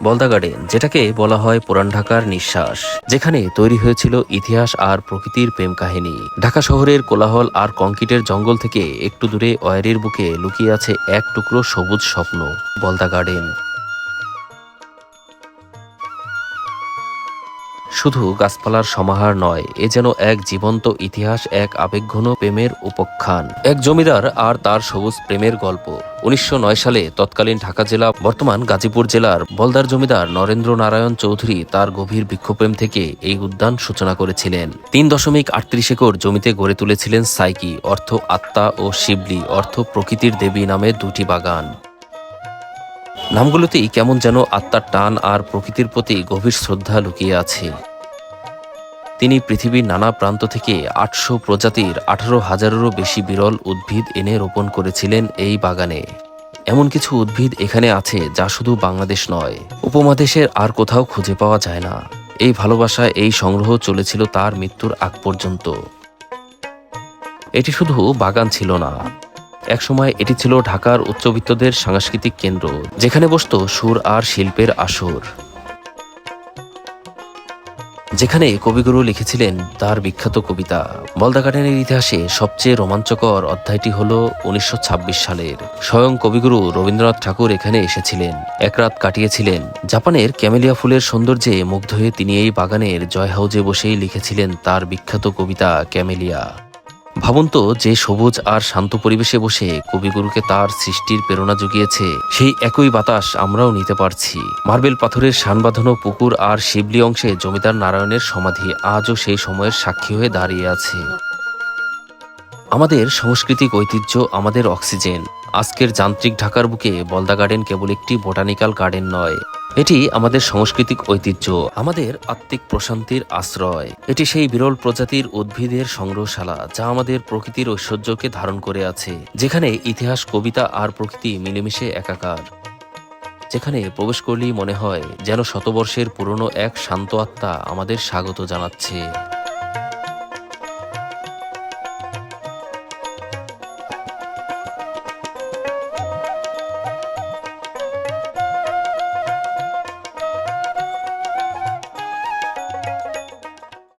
বলদা গার্ডেন যেটাকে বলা হয় পুরান ঢাকার নিঃশ্বাস, যেখানে তৈরি হয়েছিল ইতিহাস আর প্রকৃতির প্রেম কাহিনী। ঢাকা শহরের কোলাহল আর কংক্রিটের জঙ্গল থেকে একটু দূরে অয়ারির বুকে লুকিয়ে আছে এক টুকরো সবুজ স্বপ্ন বলদা গার্ডেন শুধু গাছপালার সমাহার নয়, এ যেন এক জীবন্ত ইতিহাস, এক আবেগঘন প্রেমের উপখ্যান। এক জমিদার আর তার সবুজ প্রেমের গল্প। উনিশশো নয় সালে তৎকালীন ঢাকা জেলা, বর্তমান গাজীপুর জেলার বলদার জমিদার নরেন্দ্র নারায়ণ চৌধুরী তার গভীর বৃক্ষপ্রেম থেকে এই উদ্যান সূচনা করেছিলেন। তিন দশমিক আটত্রিশ একর জমিতে গড়ে তুলেছিলেন সাইকি, অর্থ আত্মা ও শিবলি, অর্থ প্রকৃতির দেবী নামে দুটি বাগান। নামগুলোতেই কেমন যেন আত্মার টান আর প্রকৃতির প্রতি গভীর শ্রদ্ধা লুকিয়ে আছে। তিনি পৃথিবীর নানা প্রান্ত থেকে আটশো প্রজাতির আঠারো হাজারেরও বেশি বিরল উদ্ভিদ এনে রোপণ করেছিলেন এই বাগানে। এমন কিছু উদ্ভিদ এখানে আছে যা শুধু বাংলাদেশ নয়, উপমহাদেশের আর কোথাও খুঁজে পাওয়া যায় না। এই ভালোবাসায় এই সংগ্রহ চলেছিল তার মৃত্যুর আগ পর্যন্ত। এটি শুধু বাগান ছিল না একসময় এটি ছিল ঢাকার উচ্চবিত্তদের সাংস্কৃতিক কেন্দ্র, যেখানে বসত সুর আর শিল্পের আসর। যেখানে কবিগুরু লিখেছিলেন তার বিখ্যাত কবিতা। বলদা গার্ডেনের ইতিহাসে সবচেয়ে রোমাঞ্চকর অধ্যায়টি হল উনিশশো ছাব্বিশ সালের। স্বয়ং কবিগুরু রবীন্দ্রনাথ ঠাকুর এখানে এসেছিলেন। এক রাত কাটিয়েছিলেন। জাপানের ক্যামেলিয়া ফুলের সৌন্দর্যে মুগ্ধ হয়ে তিনি এই বাগানের জয় হাউজে বসেই লিখেছিলেন তার বিখ্যাত কবিতা ক্যামেলিয়া। ভাবুন তো যে সবুজ আর শান্ত পরিবেশে বসে কবিগুরুকে তার সৃষ্টির প্রেরণা জুগিয়েছে, সেই একই বাতাস আমরাও নিতে পারছি। মার্বেল পাথরের শান বাঁধানো পুকুর আর শিবলি অংশে জমিদার নারায়ণের সমাধি আজও সেই সময়ের সাক্ষী হয়ে দাঁড়িয়ে আছে। আমাদের সাংস্কৃতিক ঐতিহ্য, আমাদের অক্সিজেন। আজকের যান্ত্রিক ঢাকার বুকে বলদা গার্ডেন কেবল একটি বোটানিক্যাল গার্ডেন নয় এটি আমাদের সাংস্কৃতিক ঐতিহ্য, আমাদের আত্মিক প্রশান্তির আশ্রয়। এটি সেই বিরল প্রজাতির উদ্ভিদের সংগ্রহশালা যা আমাদের প্রকৃতির ঐশ্বর্যকে ধারণ করে আছে, যেখানে ইতিহাস, কবিতা আর প্রকৃতি মিলেমিশে একাকার। যেখানে প্রবেশ করলেই মনে হয় যেন শতবর্ষের পুরনো এক শান্ত আত্মা আমাদের স্বাগত জানাচ্ছে।